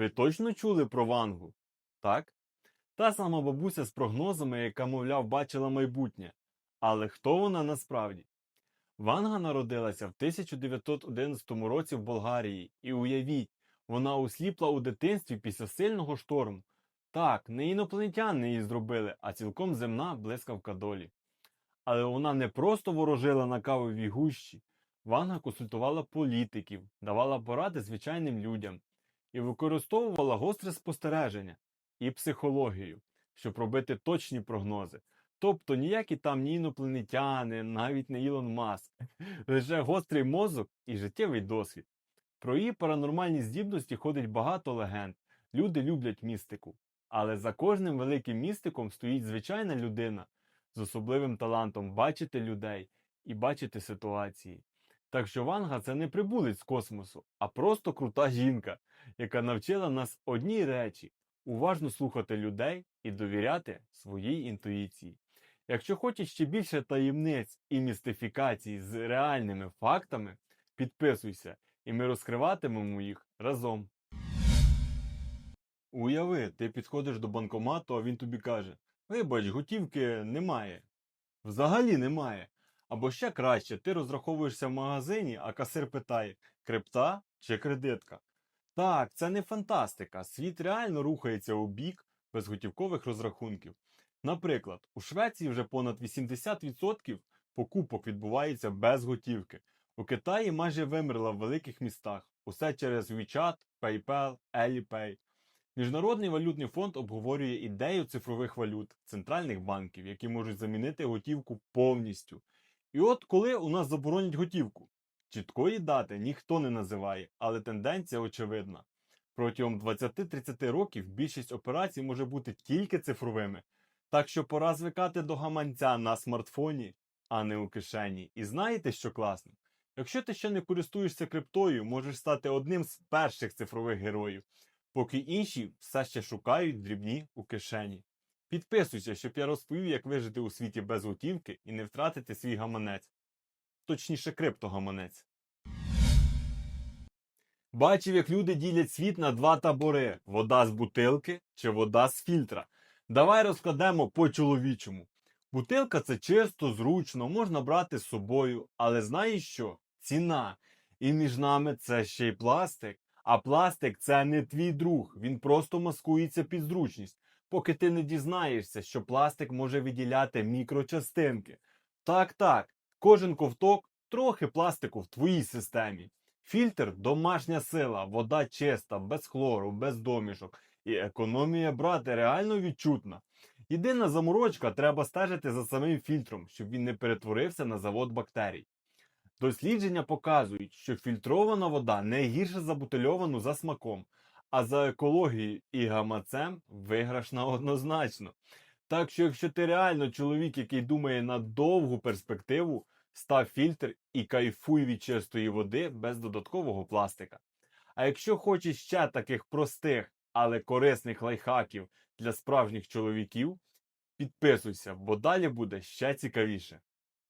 Ви точно чули про Вангу? Так? Та сама бабуся з прогнозами, яка, мовляв, бачила майбутнє. Але хто вона насправді? Ванга народилася в 1911 році в Болгарії, і уявіть, вона осліпла у дитинстві після сильного шторму. Так, не інопланетяни її зробили, а цілком земна блискавка долі. Але вона не просто ворожила на кавовій гущі, Ванга консультувала політиків, давала поради звичайним людям і використовувала гостре спостереження і психологію, щоб робити точні прогнози. Тобто ніякі там ні інопланетяни, навіть не Ілон Маск, лише гострий мозок і життєвий досвід. Про її паранормальні здібності ходить багато легенд. Люди люблять містику. Але за кожним великим містиком стоїть звичайна людина з особливим талантом бачити людей і бачити ситуації. Так що Ванга це не прибулець з космосу, а просто крута жінка, яка навчила нас одній речі уважно слухати людей і довіряти своїй інтуїції. Якщо хочеш ще більше таємниць і містифікацій з реальними фактами, підписуйся, і ми розкриватимемо їх разом. Уяви, ти підходиш до банкомату, а він тобі каже: Вибач, готівки немає. Взагалі немає. Або ще краще, ти розраховуєшся в магазині, а касир питає: крипта чи кредитка? Так, це не фантастика. Світ реально рухається у бік безготівкових розрахунків. Наприклад, у Швеції вже понад 80% покупок відбувається без готівки. У Китаї майже вимерла в великих містах. Усе через WeChat, PayPal, Alipay. Міжнародний валютний фонд обговорює ідею цифрових валют центральних банків, які можуть замінити готівку повністю. І от коли у нас заборонять готівку, чіткої дати ніхто не називає, але тенденція очевидна. Протягом 20-30 років більшість операцій може бути тільки цифровими, так що пора звикати до гаманця на смартфоні, а не у кишені. І знаєте, що класно? Якщо ти ще не користуєшся криптою, можеш стати одним з перших цифрових героїв, поки інші все ще шукають дрібні у кишені. Підписуйся, щоб я розповів, як вижити у світі без готівки і не втратити свій гаманець. Точніше, криптогаманець. Бачив, як люди ділять світ на два табори: вода з бутилки чи вода з фільтра. Давай розкладемо по-чоловічому. Бутилка це чисто, зручно, можна брати з собою, але знаєш що? Ціна. І між нами це ще й пластик. А пластик це не твій друг, він просто маскується під зручність, поки ти не дізнаєшся, що пластик може виділяти мікрочастинки. Так, так, кожен ковток трохи пластику в твоїй системі. Фільтр домашня сила, вода чиста, без хлору, без домішок. І економія брати реально відчутна. Єдина заморочка треба стежити за самим фільтром, щоб він не перетворився на завод бактерій. Дослідження показують, що фільтрована вода не гірше за бутильовану за смаком, а за екологією і гамацем виграшна однозначно. Так що, якщо ти реально чоловік, який думає на довгу перспективу, став фільтр і кайфуй від чистої води без додаткового пластика. А якщо хочеш ще таких простих, але корисних лайфхаків для справжніх чоловіків, підписуйся, бо далі буде ще цікавіше.